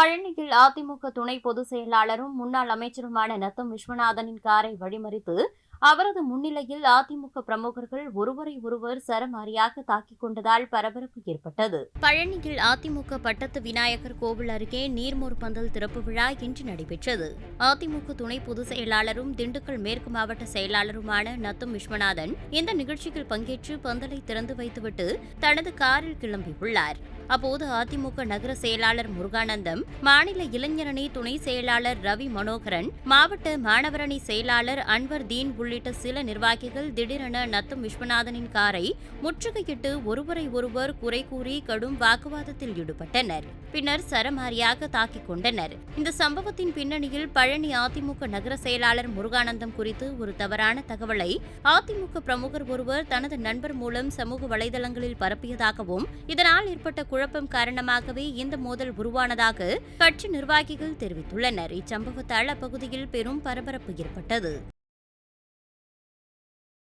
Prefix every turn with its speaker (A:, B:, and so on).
A: பழனியில் அதிமுக துணை பொதுச் செயலாளரும் முன்னாள் அமைச்சருமான நத்தம் விஸ்வநாதனின் காரை வழிமறித்து அவரது முன்னிலையில் அதிமுக பிரமுகர்கள் ஒருவரை ஒருவர் சரமாரியாக தாக்கிக் கொண்டதால் பரபரப்பு ஏற்பட்டது. பழனியில் அதிமுக பட்டத்து விநாயகர் கோவில் அருகே நீர்மோர் பந்தல் திறப்பு விழா இன்று நடைபெற்றது. அதிமுக துணை பொதுச் செயலாளரும் திண்டுக்கல் மேற்கு மாவட்ட செயலாளருமான நத்தம் விஸ்வநாதன் இந்த நிகழ்ச்சியில் பங்கேற்று பந்தலை திறந்து வைத்துவிட்டு தனது காரில் கிளம்பியுள்ளார். அப்போது அதிமுக நகர செயலாளர் முருகானந்தம் மாநில இளைஞரணி துணை செயலாளர் ரவி மனோகரன் மாவட்ட மாணவரணி செயலாளர் அன்வர் தீன் உள்ளிட்ட சில நிர்வாகிகள் திடீரென நத்தம் விஸ்வநாதனின் காரை முற்றுகையிட்டு ஒருவரை ஒருவர் குறை கூறி கடும் வாக்குவாதத்தில் ஈடுபட்டனர். பின்னர் சரமாரியாக தாக்கிக் கொண்டனர். இந்த சம்பவத்தின் பின்னணியில் பழனி அதிமுக நகர செயலாளர் முருகானந்தம் குறித்து ஒரு தவறான தகவலை அதிமுக பிரமுகர் ஒருவர் தனது நண்பர் மூலம் சமூக வலைதளங்களில் பரப்பியதாகவும் இதனால் ஏற்பட்ட குழப்பம் காரணமாகவே இந்த மோதல் உருவானதாக கட்சி நிர்வாகிகள் தெரிவித்துள்ளனர். இச்சம்பவத்தால் அப்பகுதியில் பெரும் பரபரப்பு ஏற்பட்டது.